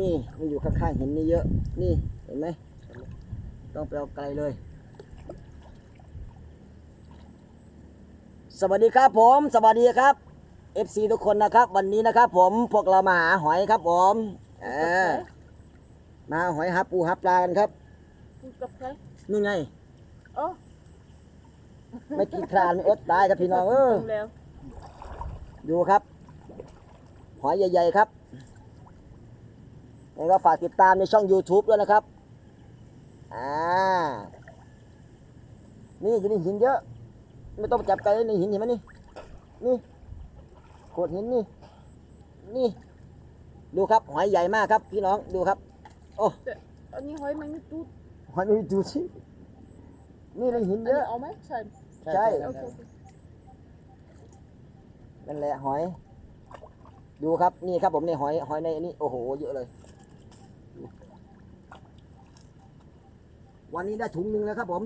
นี่มันอยู่ข้างๆหินนี่เยอะ นี่เห็นไหมต้องไปเอาไกลเลย สวัสดีครับผม สวัสดีครับ FC ทุกคนนะครับ วันนี้นะครับ ผมพวกเรามาหาหอยครับผมเออมาหาหอยหาปูหาปลากันครับพูดกับใครนี่ไง โอ้ไม่กินคลานไม่อดตายครับพี่น้องเออลงแล้วดูครับ หอยใหญ่ ๆ ครับ แล้วก็ฝากติดตามในช่อง YouTube ด้วยนะครับ อ่า นี่อยู่ในหินเยอะ ไม่ต้องจับไกลเลยในหินเห็นไหมนี่ นี่โขดหินนี่ นี่ ดูครับ หอยใหญ่มากครับ พี่น้อง ดูครับ โอ้แต่อันนี้หอยมันไม่ตูดหอยไม่ดูสินี่ในหินอันเยนี้อะ เอาไหมใช่ใช่ โอเคโอเคนั่นแหละหอย ดูครับ นี่ครับผมในหอย หอยในนี้ โอ้โห เยอะเลย วันนี้ได้ถุงหนึ่งแล้วครับผม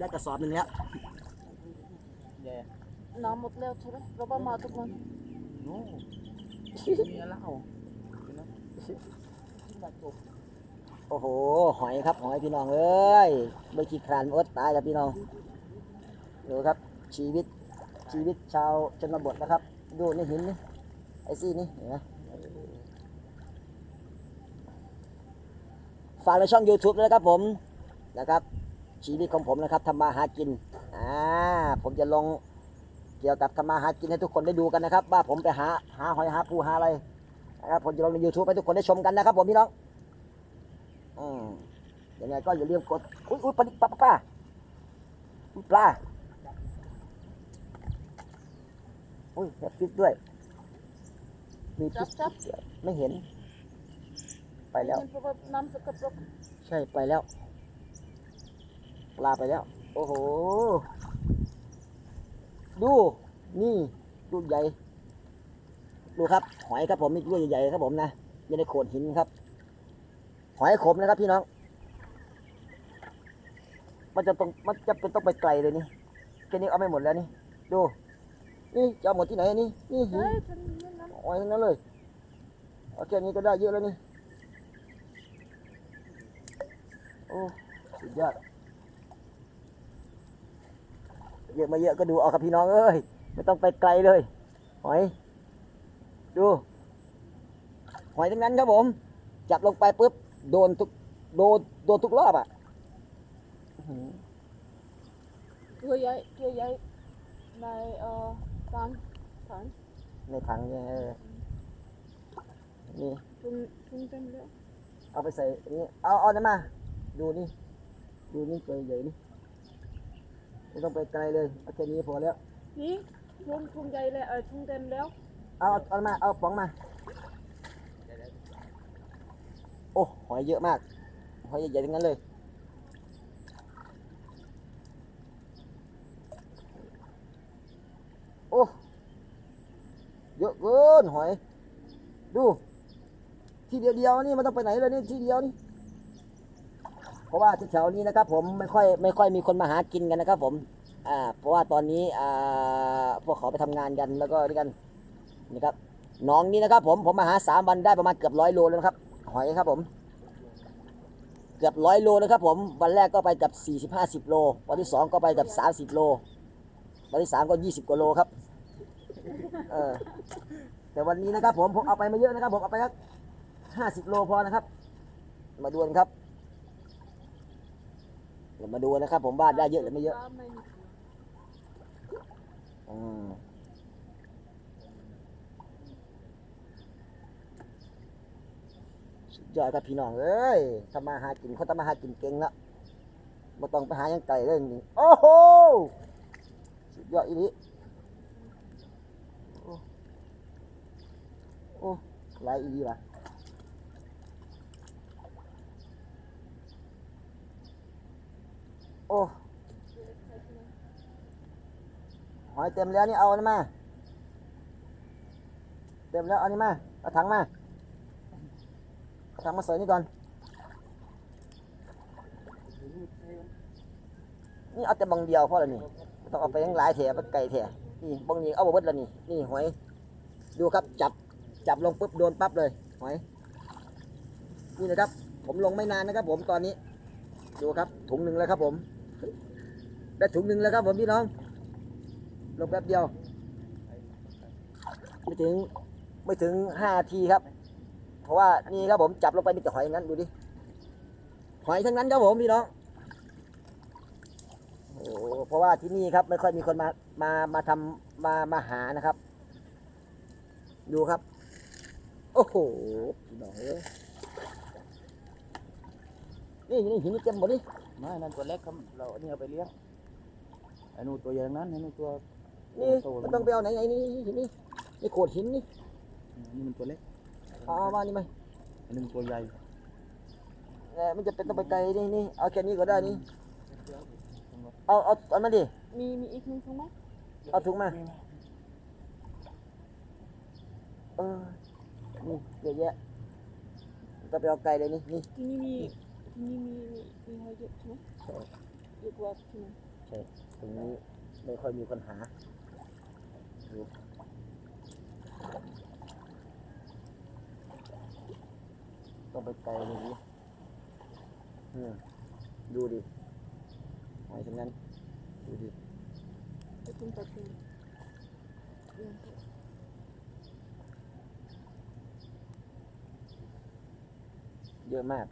ได้กระสอบหนึ่งแล้วแย่น้ำหมดแล้วใช่ไหมเราประมาณทุกคนโน้มีเหล้าเห็นไหมที่มาจบโอ้โห หอยครับ หอยพี่น้องเอ้ยไม่ขี้คลานอดตายครับพี่น้องดูครับ ชีวิตชีวิตชาวชนบทนะครับ ดูในหินนี่ไอ้ซี่นี่เห็นไหม ฝากในช่อง YouTube ด้วยนะครับผมนะครับชีวิตของผมนะครับทำมาหากินอ่าผมจะลงเกี่ยวกับทำมาหากินให้ทุกคนได้ดูกันนะครับ ว่าผมไปหาหาหอยหาปูหาอะไรนะครับผมจะลงใน YouTube ให้ทุกคนได้ชมกันนะครับ ผมพี่น้องอืมยังไงก็อย่าลืมกดอุ้ยอุ้ยปลาดิปลาปลาปลาอุ๊ยปลาอุ้ยแฮปปี้ด้วยมีจัปิ๊บจับด้วยไม่เห็น ไปแล้วเพราะว่าน้ำสกปรกใช่ไปแล้ว ปลาไปแล้ว โอ้โห ดู นี่ลูกใหญ่ ดูครับ หอยครับผมมีลูกใหญ่ๆครับผมนะอยู่ในโขดหินครับ หอยขมนะครับพี่น้อง มันจะต้องมันจะเป็นต้องไปไกลเลยนี่แค่นี้เอาไม่หมดแล้วนี่ ดู นี่จะเอาหมดที่ไหนนี่ นี่หินเฮ้ยฉันนั่นนั้นหอยทั้งนั้นเลย เอาแค่นี้ก็ได้เยอะแล้วนี่ โอ้สุดยอดเยอะมาเยอะก็ดูเอาครับพี่น้องเอ้ยไม่ต้องไปไกลเลย หอย ดู หอยทั้งนั้นครับผม จับลงไปปุ๊บโดนทุกโดนโดนทุกรอบอะอื้อหือตัวใหญ่ตัวใหญ่ในเอ่อตันตันในถังเนี่ยเออนี่ทุนทุนเต็มแล้วเอาไปใส่อันนี้เอาเอานี่มา ดูนี่ ดูนี่ตัวใหญ่นี่ไม่ต้องไปไกลเลยเอาแค่นี้พอแล้ว นี่ทุนทุนใหญ่เลยเออทุนเต็มแล้วเอาเอาเอามา เอาป๋องมา โอ้หอยเยอะมาก หอยใหญ่ๆทั้งนั้นเลย โอ้เยอะเกินหอย ดู ที่เดียวเดียวๆนี่มันต้องไปไหนเลยนี่ที่เดียวนี่ เพราะว่าที่แถวนี้นะครับ ผมไม่ค่อยไม่ค่อยมีคนมาหากินกันนะครับ ผมอ่าเพราะว่าตอนนี้อ่าพวกเขาไปทำงานกันแล้วก็ด้วยกันนี่ครับหน้องนี้นะครับ ผมผมมาหาสามวันได้ประมาณเกือบร้อยโลแล้วนะครับ หอยครับ ผม เกือบร้อยโลนะครับผมวันแรกก็ไปกับสี่สิบห้าสิบโล วันที่สองก็ไปกับสามสิบโล วันที่สามก็ยี่สิบกว่าโลครับเออแต่วันนี้นะครับ ผมผมเอาไปไม่เยอะนะครับ ผมเอาไปครับห้าสิบโลพอนะครับ มาดูกันครับ เดี๋ยวมาดูนะครับผมว่าได้เยอะหรือไม่เยอะอืมสุดยอดครับพี่น้องเอ้ยทำมาหากินเขาทำมาหากินเก่งละม่ต้องไปหายังไก่เลยนี่โอ้โหสุดยอดอีนี้โอ้โอ้หลอีนี้ว่ะ โอ้ หอยเต็มแล้วนี่เอาอันนี้มา เต็มแล้วเอาอันนี้มาเอาถังมาเอาถังมาใส่นี่ก่อน นี่เอาแต่บังเดียวพอแล้วนี่ไม่ต้องเอาไปทั้งหลายแถไปไก่แถนี่บังนี้เอาบเบิดแล้วนี่ นี่หอย ดูครับจับ จับลงปุ๊บโดนปั๊บเลย หอย นี่นะครับ ผมลงไม่นานนะครับผมตอนนี้ ดูครับถุงหนึ่งแล้วครับผม ได้ถุงหนึ่งแล้วครับผมพี่น้องลงแป๊บเดียว ไม่ถึงไม่ถึงห้าทีครับ เพราะว่านี่ครับผมจับลงไปมีแต่หอยอย่างนั้นดูดิหอยทั้งนั้นครับผมพี่น้องโอ้เพราะว่าที่นี่ครับไม่ค่อยมีคนมามามาทำมามาหานะครับ ดูครับ โอ้โหพี่น้องเอ้ยนี่นี่หินนี่เต็มหมดนี่ไม่นั่นตัวเล็กครับเราอันนี้เอาไปเลี้ยง ไอ้นู่นตัวใหญ่ทั้งนั้นไอ้นู่นตัวนี่โตมันต้องไปเอาไหนไหนนี่หินนี่นี่โขดหินนี่นี่มันตัวเล็กเอาเอามานี่ไหมอันนึงตัวใหญ่เออมันจะเป็นต้องไปไกลนี่นี่เอาแค่นี้ก็ได้นี่เอาเอาเอามาดิมีมีอีกหนึ่งถุงไหมเอาถุงมาเออนี่เยอะแยะก็ไปเอาไกลเลยนี่นี่ที่นี่มีที่นี่มีมีมีหอยเยอะใช่ไหมใช่เยอะกว่าที่นั่น ตรงนี้ไม่ค่อยมีคนหาดูต้องไปไกลเลยนี่อืมดูดิหอยทั้งนั้น ดูดิไปคุณตัดสินยังเยอะมาก